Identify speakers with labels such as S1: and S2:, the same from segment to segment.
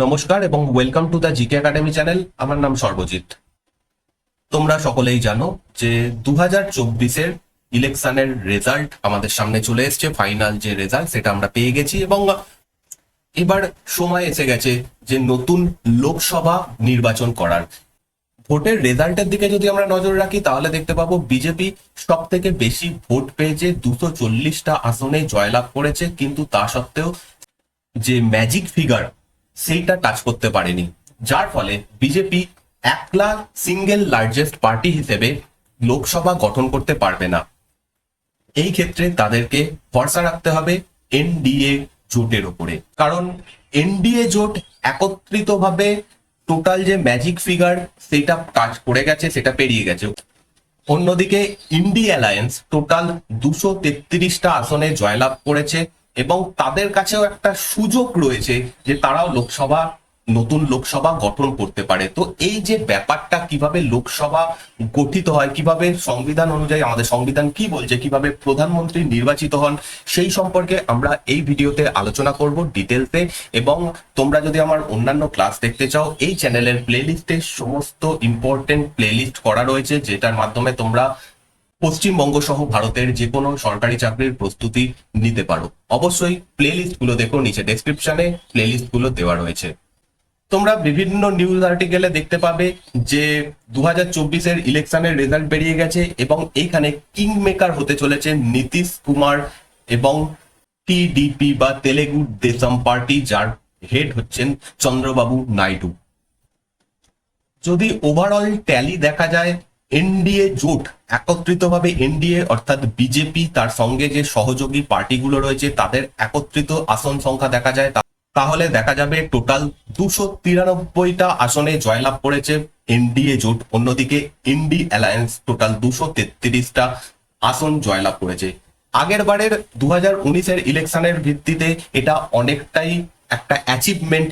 S1: নমস্কার এবং welcome to the GK academy channel আমার নাম সর্বজিৎ। তোমরা সকলেই জানো যে দু হাজার চব্বিশের ইলেকশনের রেজাল্ট আমাদের সামনে চলে এসেছে ফাইনাল যে রেজাল্ট সেটা আমরা পেয়ে গেছি এবং এবার সময় এসে গেছে যে নতুন লোকসভা নির্বাচন করার। ভোটের রেজাল্টের দিকে যদি আমরা নজর রাখি, তাহলে দেখতে পাবো বিজেপি সব থেকে বেশি ভোট পেয়েছে, দুশো চল্লিশটা আসনে জয়লাভ করেছে, কিন্তু তা সত্ত্বেও যে ম্যাজিক ফিগার সেইটা টাচ করতে পারেনি। যার ফলে বিজেপি একলা সিঙ্গেল লার্জেস্ট পার্টি হিসেবে লোকসভা গঠন করতে পারবে না। এই ক্ষেত্রে তাদেরকে ভরসা রাখতে হবে এনডিএ জোটের উপরে কারণ এনডিএ জোট একত্রিতভাবে টোটাল যে ম্যাজিক ফিগার সেটা কাজ করে গেছে, সেটা পেরিয়ে গেছে। অন্যদিকে ইন্ডি অ্যালায়েন্স টোটাল দুশো তেত্রিশটা আসনে জয়লাভ করেছে। এবং তাদের কাছেও একটা সুযোগ রয়েছে যে তারাও লোকসভা, নতুন লোকসভা গঠন করতে পারে। তো এই যে ব্যাপারটা, কীভাবে লোকসভা গঠিত হয়, কীভাবে সংবিধান অনুযায়ী আমাদের সংবিধান কি বলছে, কীভাবে প্রধানমন্ত্রী নির্বাচিত হন, সেই সম্পর্কে আমরা এই ভিডিওতে আলোচনা করব ডিটেলসে। এবং তোমরা যদি আমার অন্যান্য ক্লাস দেখতে চাও, এই চ্যানেলের প্লেলিস্টে সমস্ত ইম্পর্টেন্ট প্লেলিস্ট করা রয়েছে, যেটার মাধ্যমে তোমরা পশ্চিমবঙ্গ সহ ভারতের যে কোনো সরকারি চাকরির প্রস্তুতি নিতে পারো। অবশ্যই প্লে লিস্টগুলো দেখো নিচে ডেসক্রিপশনে প্লে লিস্টগুলো দেওয়া রয়েছে। তোমরা বিভিন্ন নিউজ আর্টিকেলে দেখতে পাবে যে দু হাজার চব্বিশের ইলেকশনের রেজাল্ট বেরিয়ে গেছে এবং এইখানে কিং মেকার হতে চলেছে নীতিশ কুমার এবং টিডিপি বা তেলেগু দেশম পার্টি যার হেড হচ্ছেন চন্দ্রবাবু নাইডু। যদি ওভারঅল ট্যালি দেখা যায় এনডিএ জোট একত্রিতভাবে এনডিএ, অর্থাৎ বিজেপি, তার সঙ্গে যে সহযোগী পার্টিগুলো রয়েছে, তাদের একত্রিত আসন সংখ্যা দেখা যায়। তাহলে দেখা যাবে টোটাল দুশো তিরানব্বইটা আসনে জয়লাভ করেছে এনডিএ জোট। অন্যদিকে ইন্ডি অ্যালায়েন্স টোটাল দুশো তেত্রিশটা আসন জয়লাভ করেছে। আগের বারের দু হাজার উনিশের ইলেকশনের ভিত্তিতে এটা অনেকটাই একটা অ্যাচিভমেন্ট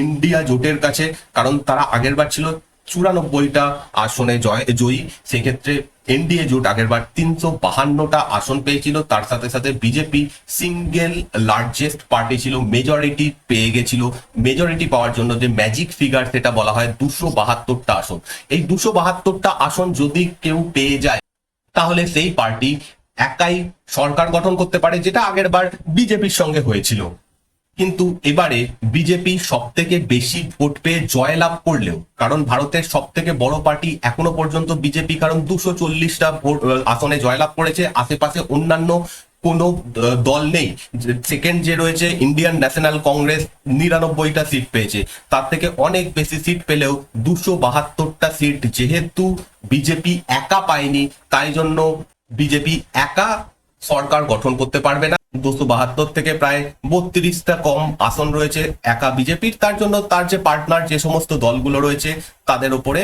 S1: ইন্ডিয়া জোটের কাছে, কারণ তারা আগের বার ছিল চুরানব্বইটা আসনে জয় জয়ী। সেক্ষেত্রে এনডিএ জোট আগের বার তিনশো বাহান্নটা আসন পেয়েছিল। তার সাথে সাথে বিজেপি সিঙ্গেল লার্জেস্ট পার্টি ছিল। মেজরিটি পেয়ে গেছিল। মেজরিটি পাওয়ার জন্য যে ম্যাজিক ফিগার সেটা বলা হয় দুশো বাহাত্তরটা আসন। এই দুশো বাহাত্তরটা আসন যদি কেউ পেয়ে যায়, তাহলে সেই পার্টি একাই সরকার গঠন করতে পারে, যেটা আগের বার বিজেপির সঙ্গে হয়েছিল। কিন্তু এবারে বিজেপি সব থেকে বেশি ভোট পেয়ে জয়লাভ করলেও, কারণ ভারতের সব থেকে বড় পার্টি এখনও পর্যন্ত বিজেপি, কারণ দুশো চল্লিশটা ভোট আসনে জয়লাভ করেছে। আশেপাশে অন্যান্য কোনো দল নেই। সেকেন্ড যে রয়েছে ইন্ডিয়ান ন্যাশনাল কংগ্রেস নিরানব্বইটা সিট পেয়েছে। তার থেকে অনেক বেশি সিট পেলেও দুশো বাহাত্তরটা সিট যেহেতু বিজেপি একা পায়নি, তাই জন্য বিজেপি একা সরকার গঠন করতে পারবে না। দুশো বাহাত্তর থেকে প্রায় বত্রিশটা কম আসন রয়েছে একা বিজেপির। তার জন্য তার যে পার্টনার যে সমস্ত দলগুলো রয়েছে, তাদের উপরে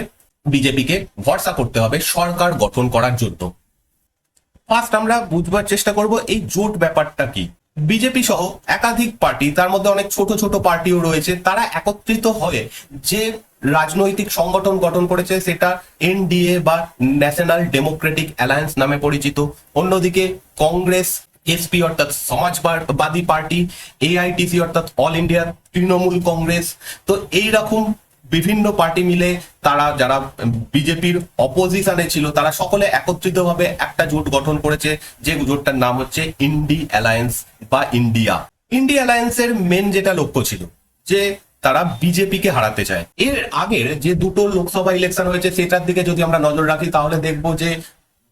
S1: বিজেপিকে ভরসা করতে হবে সরকার গঠন করার জন্য। ফার্স্ট আমরা বুঝবার চেষ্টা করব এই জোট ব্যাপারটা কি। বিজেপি সহ একাধিক পার্টি, তার মধ্যে অনেক ছোট ছোট পার্টিও রয়েছে, তারা একত্রিত হয়ে যে রাজনৈতিক সংগঠন গঠন করেছে, সেটা এনডিএ বা ন্যাশনাল ডেমোক্রেটিক অ্যালায়েন্স নামে পরিচিত। অন্যদিকে কংগ্রেস এসপি অর্থাৎ সমাজবাদী পার্টি এআইটিসি অর্থাৎ অল ইন্ডিয়া, তৃণমূল কংগ্রেস। তো এইরকম বিভিন্ন পার্টি মিলে তারা, যারা বিজেপির অপোজিশনে ছিল, তারা সকলে একত্রিতভাবে একটা জোট গঠন করেছে, যে জোটটার নাম হচ্ছে ইন্ডি অ্যালায়েন্স বা ইন্ডিয়া ইন্ডি অ্যালায়েন্সের মেন যেটা লক্ষ্য ছিল, যে তারা বিজেপিকে হারাতে চায়। এর আগের যে দুটো লোকসভা ইলেকশন হয়েছে, সেটার দিকে যদি আমরা নজর রাখি, তাহলে দেখব যে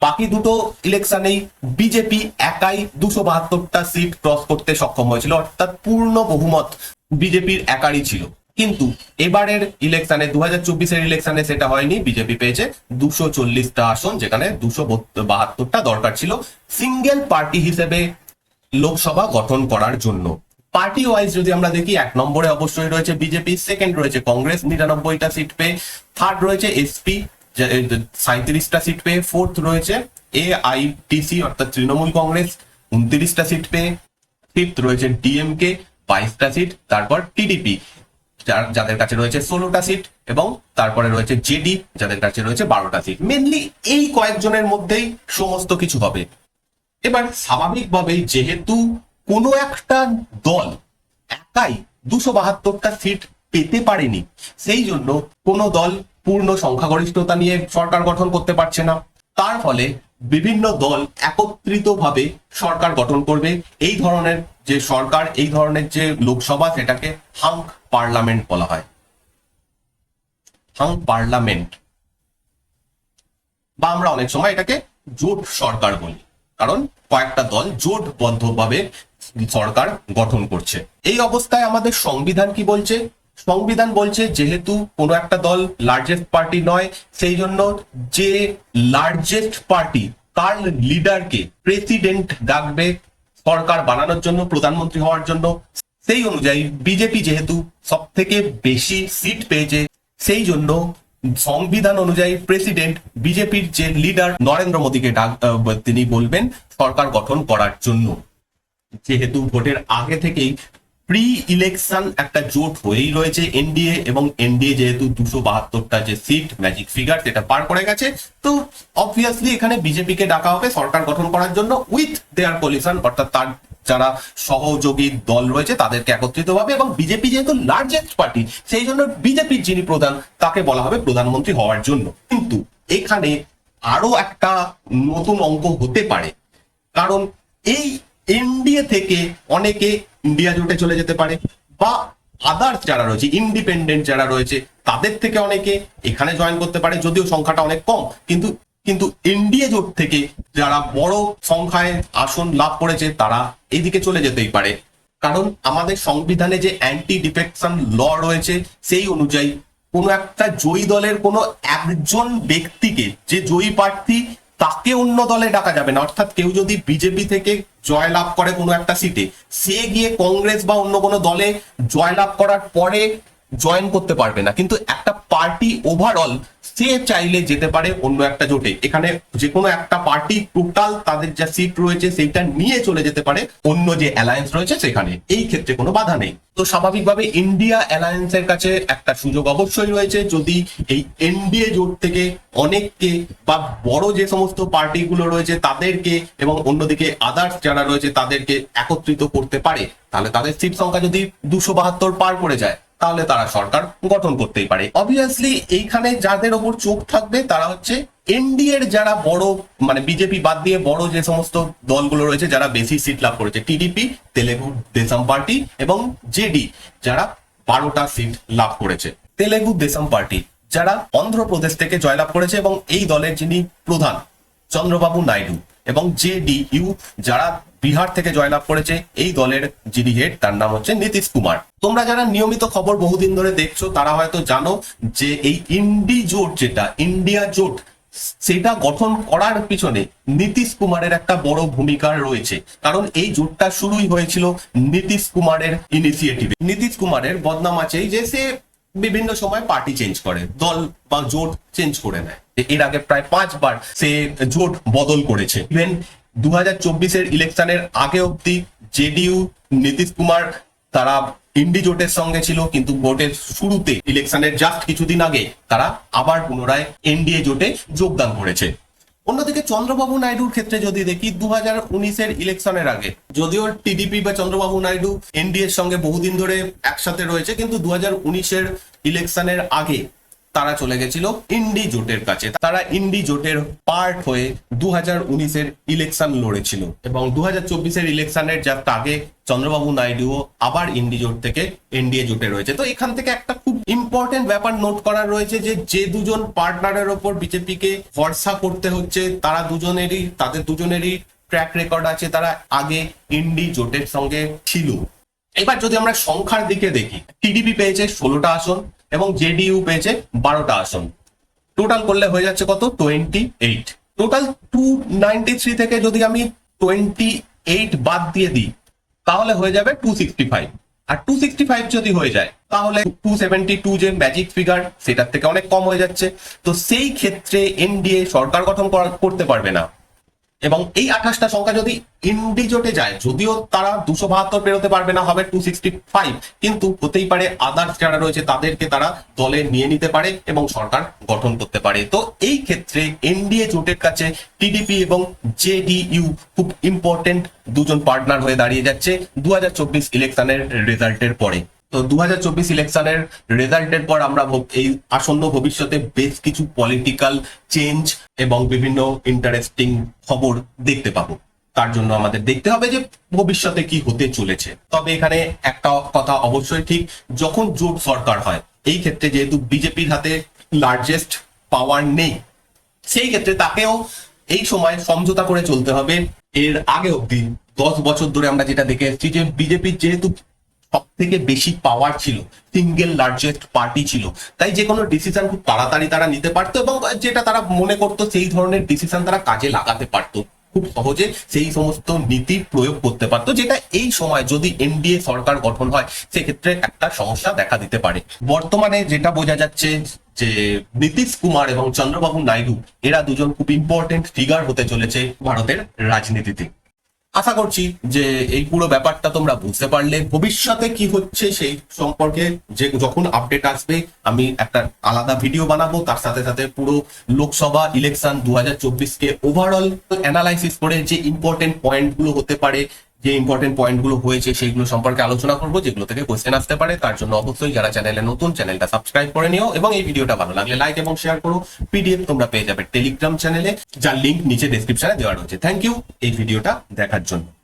S1: বাকি দুটো ইলেকশনেই বিজেপি একাই দুশো বাহাত্তরটা সিট ক্রস করতে সক্ষম হয়েছিল। অর্থাৎ পূর্ণ বহুমত বিজেপির একারই ছিল। কিন্তু এবারের ইলেকশনে দু হাজার চব্বিশের ইলেকশনে সেটা হয়নি। বিজেপি পেয়েছে দুশো চল্লিশটা আসন, যেখানে দুশো বাহাত্তরটা দরকার ছিল। সিঙ্গেল পার্টি হিসেবে লোকসভা গঠন করার জন্য। পার্টি ওয়াইজ যদি আমরা দেখি, এক নম্বরে অবশ্যই রয়েছে বিজেপি সেকেন্ড রয়েছে কংগ্রেস নিরানব্বইটা সিট পেয়ে থার্ড রয়েছে এসপি সাঁত্রিশটা সিট পেয়ে ফোর্থ রয়েছে এ আইটিসি অর্থাৎ তৃণমূল কংগ্রেস উনত্রিশটা সিট পেয়ে ফিফথ রয়েছে ডিএমকে বাইশটা সিট তারপর টিডিপি যাদের কাছে রয়েছে ষোলোটা সিট এবং তারপরে রয়েছে জেডি যাদের কাছে রয়েছে বারোটা সিট মেনলি এই কয়েকজনের মধ্যেই সমস্ত কিছু হবে। এবার স্বাভাবিকভাবেই যেহেতু কোনো একটা দল একাই দুশো বাহাত্তরটা সিট পেতে পারেনি। সেই জন্য কোনো দল পূর্ণ সংখ্যাগরিষ্ঠতা নিয়ে সরকার গঠন করতে পারছে না। তার ফলে বিভিন্ন দল একত্রিতভাবে সরকার গঠন করবে। এই ধরনের যে সরকার, এই ধরনের যে লোকসভা, সেটাকে হাঙ্ক পার্লামেন্ট বলা হয়। Hung parliament. বা আমরা অনেক সময় এটাকে জোট সরকার বলি। কারণ কয়েকটা দল জোটবদ্ধভাবে সরকার গঠন করছে। এই অবস্থায় আমাদের সংবিধান কি বলছে? সংবিধান বলছে যেহেতু কোনো একটা দল লার্জেস্ট পার্টি নয়, সেই জন্য যে লার্জেস্ট পার্টি তার লিডারকে প্রেসিডেন্ট ডাকবে সরকার বানানোর জন্য, প্রধানমন্ত্রী হওয়ার জন্য, সেই অনুযায়ী বিজেপি যেহেতু সব থেকে বেশি সিট পেয়েছে, সেই জন্য সংবিধান অনুযায়ী প্রেসিডেন্ট বিজেপির যে লিডার নরেন্দ্র মোদীকে ডাক তিনি বলবেন সরকার গঠন করার জন্য। যেহেতু ভোটের আগে থেকেই প্রি ইলেকশন একটা জোট হয়েই রয়েছে এনডিএ এবং এনডিএ যেহেতু দুশো বাহাত্তরটা যে সিট ম্যাজিক ফিগার সেটা পার করে গেছে, তো অবভিয়াসলি এখানে বিজেপিকে ডাকা হবে সরকার গঠন করার জন্য উইথ দেয়ার কোলিশন অর্থাৎ তার যারা সহযোগী দল রয়েছে তাদেরকে একত্রিত হবে এবং বিজেপি যেহেতু লার্জেস্ট পার্টি সেই জন্য বিজেপির যিনি প্রধান, তাকে বলা হবে প্রধানমন্ত্রী হওয়ার জন্য। কিন্তু এখানে আরও একটা নতুন অঙ্ক হতে পারে। কারণ এই এনডিএ থেকে অনেকে ইন্ডিয়া জোটে চলে যেতে পারে বা আদার্স যারা রয়েছে ইন্ডিপেন্ডেন্ট যারা রয়েছে, তাদের থেকে অনেকে এখানে জয়েন করতে পারে, যদিও সংখ্যাটা অনেক কম। কিন্তু কিন্তু এনডিএ জোট থেকে যারা বড় সংখ্যায় আসন লাভ করেছে, তারা এদিকে চলে যেতেই পারে। কারণ আমাদের সংবিধানে যে অ্যান্টি ডিফেকশন ল রয়েছে, সেই অনুযায়ী কোনো একটা জয়ী দলের কোনো একজন ব্যক্তিকে, যে জয়ী প্রার্থী, তাকে অন্য দলে ডাকা যাবে না। অর্থাৎ কেউ যদি বিজেপি থেকে জয়লাভ করে কোনো একটা সিটে সে গিয়ে কংগ্রেস বা অন্য কোনো দলে জয়লাভ করার পরে জয়েন করতে পারবে না। কিন্তু একটা পার্টি ওভারঅল সে চাইলে যেতে পারে অন্য একটা জোটে। এখানে যে কোনো একটা পার্টি টোটাল তাদের যা সিট রয়েছে সেইটা নিয়ে চলে যেতে পারে। অন্য যে অ্যালায়েন্স রয়েছে সেখানে। এই ক্ষেত্রে কোনো বাধা নেই। তো স্বাভাবিকভাবে ইন্ডিয়া অ্যালায়েন্সের কাছে একটা সুযোগ অবশ্যই রয়েছে। যদি এই এনডিএ জোট থেকে অনেককে বা বড় যে সমস্ত পার্টিগুলো রয়েছে তাদেরকে এবং অন্যদিকে আদার্স যারা রয়েছে তাদেরকে একত্রিত করতে পারে, তাহলে তাদের সিট সংখ্যা যদি দুশো বাহাত্তর পার করে যায় তাহলে তারা সরকার গঠন করতেই পারে। অবভিয়াসলি এইখানে যাদের ওপর চোখ থাকবে, তারা হচ্ছে এনডিএ এর যারা বড় মানে বিজেপি বাদ দিয়ে বড় যে সমস্ত দলগুলো রয়েছে, যারা বেশি সিট লাভ করেছে টিডিপি তেলেগু দেশম পার্টি এবং জেডি যারা বারোটা সিট লাভ করেছে। তেলেগু দেশম পার্টি, যারা অন্ধ্রপ্রদেশ থেকে জয়লাভ করেছে এবং এই দলের যিনি প্রধান, চন্দ্রবাবু নাইডু এবং জেডিইউ যারা বিহার থেকে জয়লাভ করেছে এই দলের যিনি হেড তার নাম হচ্ছে নীতিশ কুমার। তোমরা যারা নিয়মিত খবর বহুদিন ধরে দেখছ, তারা হয়তো জানো যে এই ইন্ডি জোট যেটা, ইন্ডিয়া জোট, সেটা গঠন করার পিছনে নীতিশ কুমারের একটা বড় ভূমিকা রয়েছে। কারণ এই জোটটা শুরুই হয়েছিল নীতিশ কুমারের ইনিশিয়েটিভে নীতিশ কুমারের বদনাম আছে যে সে বিভিন্ন সময় পার্টি চেঞ্জ করে, দল বা জোট চেঞ্জ করে নেয়। এর আগে প্রায় পাঁচবার সে জোট বদল করেছে। ইভেন দু হাজার চব্বিশের ইলেকশনের আগে অব্দি জেডিইউ, নীতিশ কুমার, তারা ইন্ডি জোটের সঙ্গে ছিল, কিন্তু ভোটের শুরুতে ইলেকশনের জাস্ট কিছুদিন আগে তারা আবার পুনরায় এনডিএ জোটে যোগদান করেছে। অন্যদিকে চন্দ্রবাবু নাইডুর ক্ষেত্রে যদি দেখি দু হাজার উনিশের ইলেকশনের আগে, যদিও টিডিপি বা চন্দ্রবাবু নাইডু এনডিএ সঙ্গে বহুদিন ধরে একসাথে রয়েছে, কিন্তু দু হাজার উনিশের ইলেকশনের আগে তারা চলে গেছিল ইন্ডি জোটের কাছে। তারা ইন্ডি জোটের পার্ট হয়ে দু হাজার ইলেকশন লড়েছিল এবং দু হাজার চব্বিশের ইলেকশনের যা আগে চন্দ্রবাবু নাইডুও আবার ইন্ডি জোট থেকে এনডিএ জোটে রয়েছে। তো এখান থেকে একটা খুব ইম্পর্টেন্ট ব্যাপার নোট করা রয়েছে যে যে দুজন পার্টনারের ওপর বিজেপিকে ভরসা করতে হচ্ছে, তারা দুজনেরই, তাদের দুজনেরই ট্র্যাক রেকর্ড আছে, তারা আগে ইন্ডি জোটের সঙ্গে ছিল। এবার যদি আমরা সংখ্যার দিকে দেখি, টিডিপি পেয়েছে ষোলোটা আসন এবং জেডিইউ পেয়েছে বারোটা আসন। টোটাল করলে হয়ে যাচ্ছে কত? Twenty eight total two ninety three থেকে যদি আমি টোয়েন্টি এইট বাদ দিয়ে দিই, তাহলে হয়ে যাবে টু সিক্সটি ফাইভ আর টু সিক্সটি ফাইভ যদি হয়ে যায়, তাহলে টু সেভেন্টি টু যে ম্যাজিক ফিগার সেটার থেকে অনেক কম হয়ে যাচ্ছে। তো সেই ক্ষেত্রে এনডিএ সরকার গঠন করা- করতে পারবে না। এবং এই আঠাশটা সংখ্যা যদি ইন্ডিজোটে যায়, যদিও তারা দুশো বাহাত্তর পেরোতে পারবে না, হবে টু সিক্সটি ফাইভ কিন্তু হতেই পারে আদার্স যারা রয়েছে, তাদেরকে তারা দলে নিয়ে নিতে পারে এবং সরকার গঠন করতে পারে। তো এই ক্ষেত্রে এনডিএ জোটের কাছে টিডিপি এবং জেডিইউ খুব ইম্পর্টেন্ট দুজন পার্টনার হয়ে দাঁড়িয়ে যাচ্ছে দু হাজার চব্বিশ ইলেকশনের রেজাল্টের পরে। তো দু হাজার চব্বিশ ইলেকশনের রেজাল্টের পর আমরা এই আসন্ন ভবিষ্যতে বেশ কিছু পলিটিক্যাল চেঞ্জ এবং বিভিন্ন ইন্টারেস্টিং খবর দেখতে পাবো। তার জন্য আমাদের দেখতে হবে যে ভবিষ্যতে কি হতে চলেছে। তবে এখানে একটা কথা অবশ্যই ঠিক, যখন জোট সরকার হয়, এই ক্ষেত্রে যেহেতু বিজেপির হাতে লার্জেস্ট পাওয়ার নেই, সেই ক্ষেত্রে তাকেও এই সময় সমঝোতা করে চলতে হবে। এর আগে অব্দি দশ বছর ধরে আমরা যেটা দেখে এসেছি যে বিজেপির যেহেতু সব থেকে বেশি পাওয়ার ছিল সিঙ্গেল লার্জেস্ট পার্টি ছিল। তাই যে কোনো ডিসিশন খুব তাড়াতাড়ি তারা নিতে পারতো এবং যেটা তারা মনে করতো সেই ধরনের ডিসিশন তারা কাজে লাগাতে পারতো। খুব সহজে সেই সমস্ত নীতি প্রয়োগ করতে পারতো, যেটা এই সময় যদি এনডিএ সরকার গঠন হয়, সেক্ষেত্রে একটা সমস্যা দেখা দিতে পারে। বর্তমানে যেটা বোঝা যাচ্ছে যে নীতিশ কুমার এবং চন্দ্রবাবু নাইডু, এরা দুজন খুব ইম্পর্টেন্ট ফিগার হতে চলেছে ভারতের রাজনীতিতে। আশা করছি যে এই পুরো ব্যাপারটা তোমরা বুঝতে পারলে। ভবিষ্যতে কি হচ্ছে সেই সম্পর্কে যে যখন আপডেট আসবে, আমি একটা আলাদা ভিডিও বানাবো। তার সাথে সাথে পুরো লোকসভা ইলেকশন দু চব্বিশকে ওভারঅল অ্যানালাইসিস করে যে ইম্পর্টেন্ট পয়েন্টগুলো হতে পারে যে ইম্পর্টেন্ট পয়েন্টগুলো হয়েছে সেইগুলো সম্পর্কে আলোচনা করব, যেগুলো থেকে কোয়েশ্চেন আসতে পারে, তার জন্য অবশ্যই যারা চ্যানেলে নতুন চ্যানেলটা সাবস্ক্রাইব করে নিও এবং এই ভিডিওটা ভালো লাগলে লাইক এবং শেয়ার করো। পিডিএফ তোমরা পেয়ে যাবে টেলিগ্রাম চ্যানেলে যার লিঙ্ক নিচে ডেসক্রিপশনে দেওয়া রয়েছে। থ্যাংক ইউ এই ভিডিওটা দেখার জন্য।